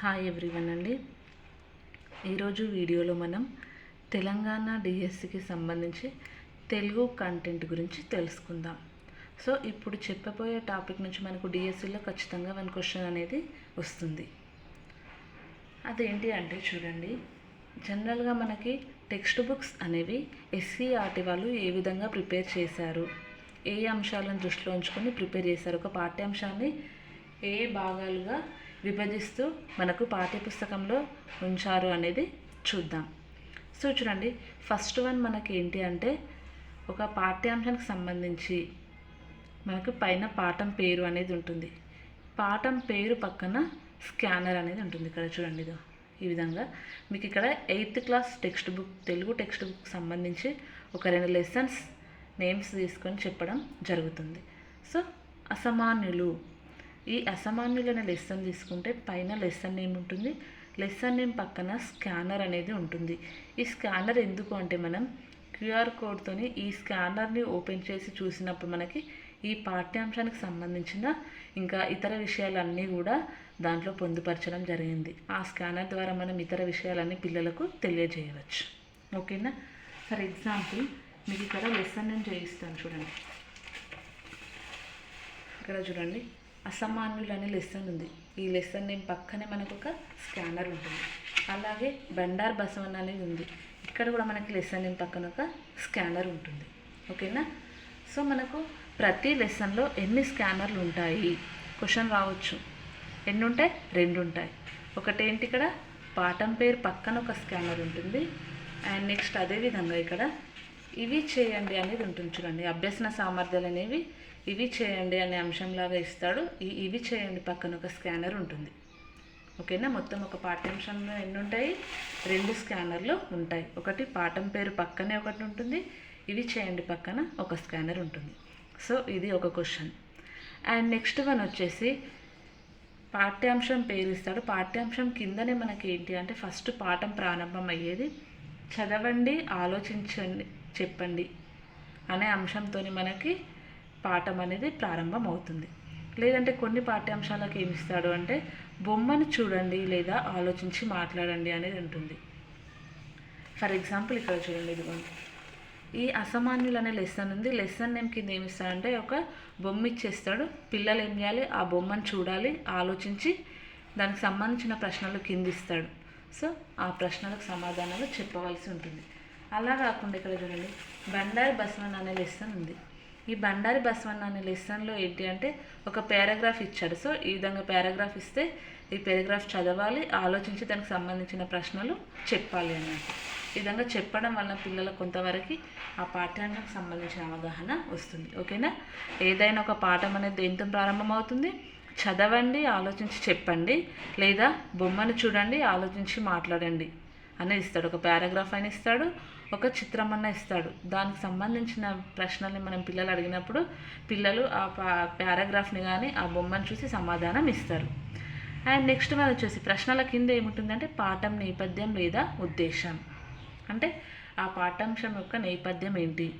Hi everyone అండి. ఈరోజు వీడియోలో మనం తెలంగాణ డిఎస్సికి సంబంధించి తెలుగు కంటెంట్ గురించి తెలుసుకుందాం. సో ఇప్పుడు చెప్పబోయే టాపిక్ నుంచి మనకు డిఎస్సిలో ఖచ్చితంగా వన్ క్వశ్చన్ అనేది వస్తుంది. అదేంటి అంటే చూడండి జనరల్గా మనకి టెక్స్ట్ బుక్స్ అనేవి ఎస్సీఆర్టీ వాళ్ళు ఏ విధంగా ప్రిపేర్ చేశారు? ఏ అంశాలను దృష్టిలో ఉంచుకొని ప్రిపేర్ చేశారు? ఒక పాఠ్యాంశాన్ని ఏ భాగాలుగా విభజిస్తూ మనకు పాఠ్యపుస్తకంలో ఉంచారు అనేది చూద్దాం. సో చూడండి ఫస్ట్ వన్ మనకి ఏంటి అంటే ఒక పాఠ్యాంశానికి సంబంధించి మనకు పైన పాఠం పేరు అనేది ఉంటుంది. పాఠం పేరు పక్కన స్కానర్ అనేది ఉంటుంది ఇక్కడ చూడండి ఇదో. ఈ విధంగా మీకు ఇక్కడ eighth class text book Telugu text book సంబంధించి ఒక రెండు లెసన్స్ నేమ్స్ తీసుకొని చెప్పడం జరుగుతుంది. సో అసమాన్యులు ఈ అసమాన్యులు లెసన్ తీసుకుంటే పైన లెసన్ నేమ్ ఉంటుంది. లెసన్ నేమ్ పక్కన స్కానర్ అనేది ఉంటుంది. ఈ స్కానర్ ఎందుకు అంటే మనం క్యూఆర్ కోడ్తోని ఈ స్కానర్ని ఓపెన్ చేసి చూసినప్పుడు మనకి ఈ పాఠ్యాంశానికి సంబంధించిన ఇంకా ఇతర విషయాలన్నీ కూడా దాంట్లో పొందుపరచడం జరిగింది. ఆ స్కానర్ ద్వారా మనం ఇతర విషయాలన్నీ పిల్లలకు తెలియజేయవచ్చు. ఓకేనా? ఫర్ ఎగ్జాంపుల్ మీకు ఇక్కడ లెసన్ నేను చేయిస్తాను చూడండి. ఇక్కడ చూడండి. అసమాన్యులు అనే లెసన్ ఉంది. ఈ లెసన్ నేమ్ పక్కనే మనకు ఒక స్కానర్ ఉంటుంది. అలాగే బండార్ బసవన్ అనేది ఉంది. ఇక్కడ కూడా మనకి లెసన్ నేమ్ పక్కన ఒక స్కానర్ ఉంటుంది. ఓకేనా సో మనకు ప్రతి లెసన్లో ఎన్ని స్కానర్లు ఉంటాయి? క్వశ్చన్ రావచ్చు. ఎన్ని ఉంటాయి? రెండు ఉంటాయి. ఒకటేంటి ఇక్కడ? పాఠం పేరు పక్కన ఒక స్కానర్ ఉంటుంది. అండ్ నెక్స్ట్ అదేవిధంగా ఇక్కడ ఇవి చేయండి అనేది ఉంటుంది చూడండి. అభ్యసన సామర్థ్యాలు అనేవి ఇవి చేయండి అనే అంశంలాగా ఇస్తాడు. ఈ ఇవి చేయండి పక్కన ఒక స్కానర్ ఉంటుంది. ఓకేనా? మొత్తం ఒక పాఠ్యాంశంలో ఎన్ని ఉంటాయి? రెండు స్కానర్లు ఉంటాయి. ఒకటి పాఠం పేరు పక్కనే ఒకటి ఉంటుంది. ఇవి చేయండి పక్కన ఒక స్కానర్ ఉంటుంది. సో ఇది ఒక క్వశ్చన్. అండ్ నెక్స్ట్ వన్ వచ్చేసి పాఠ్యాంశం పేరు ఇస్తాడు. పాఠ్యాంశం కిందనే మనకి ఏంటి అంటే ఫస్ట్ పాఠం ప్రారంభం అయ్యేది చదవండి ఆలోచించండి. చెప్పండి అనే అంశంతో మనకి పాఠం అనేది ప్రారంభం అవుతుంది లేదంటే కొన్ని పాఠ్యాంశాలకు ఏమి ఇస్తాడు అంటే బొమ్మను చూడండి లేదా ఆలోచించి మాట్లాడండి అనేది ఉంటుంది. ఫర్ ఎగ్జాంపుల్ ఇక్కడ చూడండి ఇదిగోండి. ఈ అసమాన్యులు అనే లెసన్ ఉంది. లెసన్ నేమ్ కింద ఏమి ఇస్తాడంటే ఒక బొమ్మ ఇచ్చేస్తాడు. పిల్లలు ఏం చేయాలి? ఆ బొమ్మను చూడాలి ఆలోచించి దానికి సంబంధించిన ప్రశ్నలు కింద ఇస్తాడు. సో ఆ ప్రశ్నలకు సమాధానాలు చెప్పవలసి ఉంటుంది. అలా కాకుండా ఇక్కడ చూడండి. బండారి బసవన్ అనే లెసన్ ఉంది. ఈ బండారి బసవన్ అనే లెసన్లో ఏంటి అంటే ఒక పారాగ్రాఫ్ ఇచ్చాడు. సో ఈ విధంగా పారాగ్రాఫ్ ఇస్తే ఈ పారాగ్రాఫ్ చదవాలి ఆలోచించి దానికి సంబంధించిన ప్రశ్నలు చెప్పాలి అన్నట్టు ఈ విధంగా చెప్పడం వల్ల పిల్లలకు కొంతవరకు ఆ పాఠ్యానికి సంబంధించిన అవగాహన వస్తుంది. ఓకేనా? ఏదైనా ఒక పాఠం అనేది దేంతో ప్రారంభమవుతుంది? చదవండి ఆలోచించి చెప్పండి లేదా బొమ్మను చూడండి ఆలోచించి మాట్లాడండి అనేది ఇస్తాడు. ఒక పారాగ్రాఫ్ అయినా ఇస్తాడు ఒక చిత్రం అన్న ఇస్తాడు. దానికి సంబంధించిన ప్రశ్నల్ని మనం పిల్లలు అడిగినప్పుడు పిల్లలు ఆ పారాగ్రాఫ్ని కానీ ఆ బొమ్మను చూసి సమాధానం ఇస్తారు. అండ్ నెక్స్ట్ వన్ వచ్చేసి ప్రశ్నల కింద ఏముంటుందంటే పాఠం నేపథ్యం లేదా ఉద్దేశం. అంటే ఆ పాఠ్యాంశం యొక్క నేపథ్యం ఏంటి?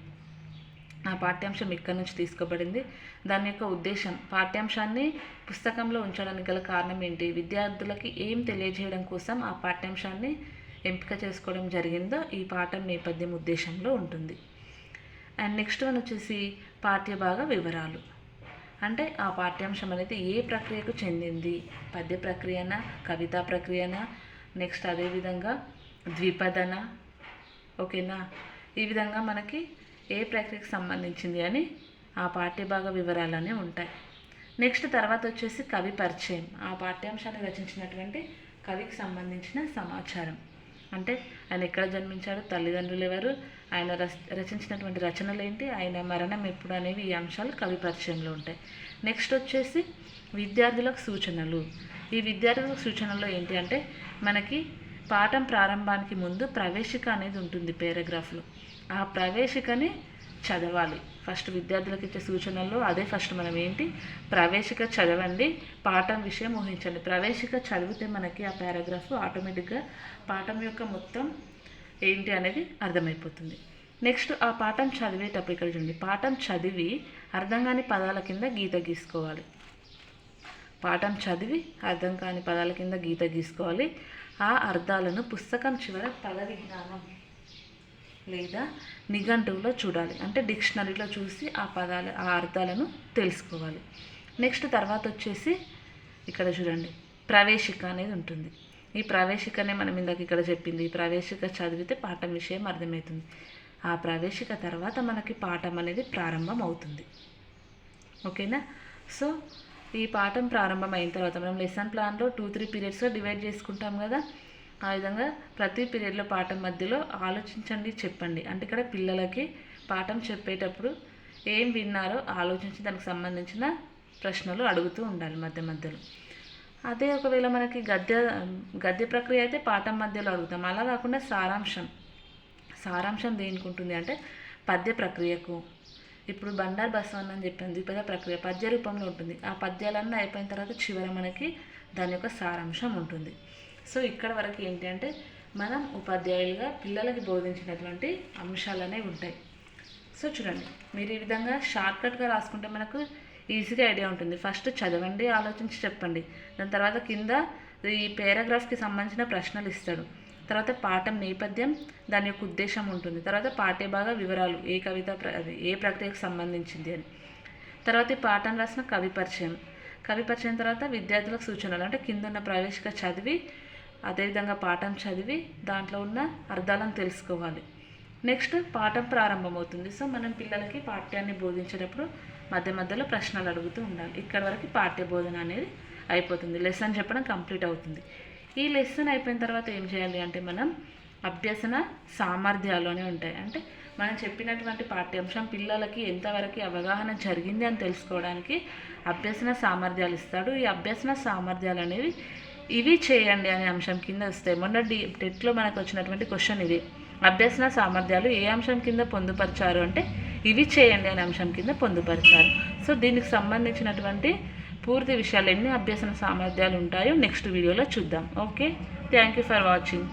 ఆ పాఠ్యాంశం ఎక్కడి నుంచి తీసుకోబడింది? దాని యొక్క ఉద్దేశం. పాఠ్యాంశాన్ని పుస్తకంలో ఉంచడానికి గల కారణం ఏంటి? విద్యార్థులకి ఏం తెలియజేయడం కోసం ఆ పాఠ్యాంశాన్ని ఎంపిక చేసుకోవడం జరిగిందో ఈ పాఠం నేపథ్యం ఉద్దేశంలో ఉంటుంది. అండ్ నెక్స్ట్ వన్ వచ్చేసి పాఠ్యభాగ వివరాలు. అంటే ఆ పాఠ్యాంశం అనేది ఏ ప్రక్రియకు చెందింది? పద్య ప్రక్రియన? కవితా ప్రక్రియన? నెక్స్ట్ అదేవిధంగా ద్విపదన? ఓకేనా? ఈ విధంగా మనకి ఏ ప్రక్రియకు సంబంధించింది అని ఆ పాఠ్యభాగ వివరాలనే ఉంటాయి. నెక్స్ట్ తర్వాత వచ్చేసి కవి పరిచయం. ఆ పాఠ్యాంశాన్ని రచించినటువంటి కవికి సంబంధించిన సమాచారం. అంటే ఆయన ఎక్కడ జన్మించాడు తల్లిదండ్రులు ఎవరు ఆయన రచించినటువంటి రచనలు ఏంటి ఆయన మరణం ఎప్పుడు అనేవి ఈ అంశాలు కవి పరిచయంలో ఉంటాయి. నెక్స్ట్ వచ్చేసి విద్యార్థులకు సూచనలు. ఈ విద్యార్థులకు సూచనలు ఏంటి అంటే మనకి పాఠం ప్రారంభానికి ముందు ప్రవేశిక అనేది ఉంటుంది పేరాగ్రాఫ్లో. ఆ ప్రవేశికని చదవాలి. ఫస్ట్ విద్యార్థులకు ఇచ్చే సూచనల్లో అదే ఫస్ట్ మనం ఏంటి? ప్రవేశిక చదవండి. పాఠం విషయం ఊహించండి. ప్రవేశిక చదివితే మనకి ఆ పారాగ్రాఫ్ ఆటోమేటిక్గా పాఠం యొక్క మొత్తం ఏంటి అనేది అర్థమైపోతుంది. నెక్స్ట్ ఆ పాఠం చదివేటప్పుడు ఇక్కడ చూడండి. పాఠం చదివి అర్థం కాని పదాల కింద గీత గీసుకోవాలి. పాఠం చదివి అర్థం కాని పదాల కింద గీత గీసుకోవాలి. ఆ అర్థాలను పుస్తకం చివర పద విజ్ఞానం లేదా నిఘంటువులో చూడాలి. అంటే డిక్షనరీలో చూసి ఆ పదాలు ఆ అర్థాలను తెలుసుకోవాలి. నెక్స్ట్ తర్వాత వచ్చేసి ఇక్కడ చూడండి. ప్రవేశిక అనేది ఉంటుంది. ఈ ప్రవేశికనే మనం ఇందాక ఇక్కడ చెప్పింది. ఈ ప్రవేశిక చదివితే పాఠం విషయం అర్థమవుతుంది. ఆ ప్రవేశిక తర్వాత మనకి పాఠం అనేది ప్రారంభం అవుతుంది. ఓకేనా? సో ఈ పాఠం ప్రారంభం అయిన తర్వాత మనం లెసన్ ప్లాన్లో టూ త్రీ పీరియడ్స్గా డివైడ్ చేసుకుంటాం కదా. ఆ విధంగా ప్రతి పీరియడ్లో పాఠం మధ్యలో ఆలోచించండి చెప్పండి. అంటే ఇక్కడ పిల్లలకి పాఠం చెప్పేటప్పుడు ఏం విన్నారో ఆలోచించి దానికి సంబంధించిన ప్రశ్నలు అడుగుతూ ఉండాలి మధ్య మధ్యలో. అదే ఒకవేళ మనకి గద్య గద్య ప్రక్రియ అయితే పాఠం మధ్యలో అడుగుతాం. అలా కాకుండా సారాంశం. సారాంశం దేనికి ఉంటుంది అంటే పద్య ప్రక్రియకు. ఇప్పుడు బండారు బసవన్ అని చెప్పాను ద్విపద ప్రక్రియ పద్య రూపంలో ఉంటుంది. ఆ పద్యాలన్నీ అయిపోయిన తర్వాత చివర మనకి దాని యొక్క సారాంశం ఉంటుంది. సో ఇక్కడ వరకు ఏంటి అంటే మనం ఉపాధ్యాయులుగా పిల్లలకి బోధించినటువంటి అంశాలనే ఉంటాయి. సో చూడండి మీరు ఈ విధంగా షార్ట్కట్గా రాసుకుంటే మనకు ఈజీగా ఐడియా ఉంటుంది. ఫస్ట్ చదవండి ఆలోచించి చెప్పండి. దాని తర్వాత కింద ఈ పేరాగ్రాఫ్కి సంబంధించిన ప్రశ్నలు ఇస్తాడు. తర్వాత పాఠం నేపథ్యం దాని యొక్క ఉద్దేశం ఉంటుంది. తర్వాత పాఠ్యభాగ వివరాలు ఏ కవిత ప్ర అది ఏ ప్రక్రియకు సంబంధించింది అని. తర్వాత ఈ పాఠం రాసిన కవి పరిచయం. కవి పరిచయం తర్వాత విద్యార్థులకు సూచనలు. అంటే కింద ఉన్న ప్రవేశిక చదివి అదేవిధంగా పాఠం చదివి దాంట్లో ఉన్న అర్థాలను తెలుసుకోవాలి. నెక్స్ట్ పాఠం ప్రారంభమవుతుంది. సో మనం పిల్లలకి పాఠ్యాన్ని బోధించేటప్పుడు మధ్య మధ్యలో ప్రశ్నలు అడుగుతూ ఉండాలి. ఇక్కడ వరకు పాఠ్య బోధన అనేది అయిపోతుంది. లెసన్ చెప్పడం కంప్లీట్ అవుతుంది. ఈ లెసన్ అయిపోయిన తర్వాత ఏం చేయాలి అంటే మనం అభ్యసన సామర్థ్యాలు ఉంటాయి. అంటే మనం చెప్పినటువంటి పాఠ్యాంశం పిల్లలకి ఎంతవరకు అవగాహన జరిగింది అని తెలుసుకోవడానికి అభ్యసన సామర్థ్యాలు ఇస్తాడు. ఈ అభ్యసన సామర్థ్యాలు అనేవి ఇవి చేయండి అనే అంశం కింద వస్తాయి మొన్న డి టెట్లో మనకు వచ్చినటువంటి క్వశ్చన్ ఇది. అభ్యసన సామర్థ్యాలు ఏ అంశం కింద పొందుపరిచారు అంటే ఇవి చేయండి అనే అంశం కింద పొందుపరిచారు. సో దీనికి సంబంధించినటువంటి పూర్తి విషయాలు ఎన్ని అభ్యసన సామర్థ్యాలు ఉంటాయో నెక్స్ట్ వీడియోలో చూద్దాం. Okay? Thank you for watching.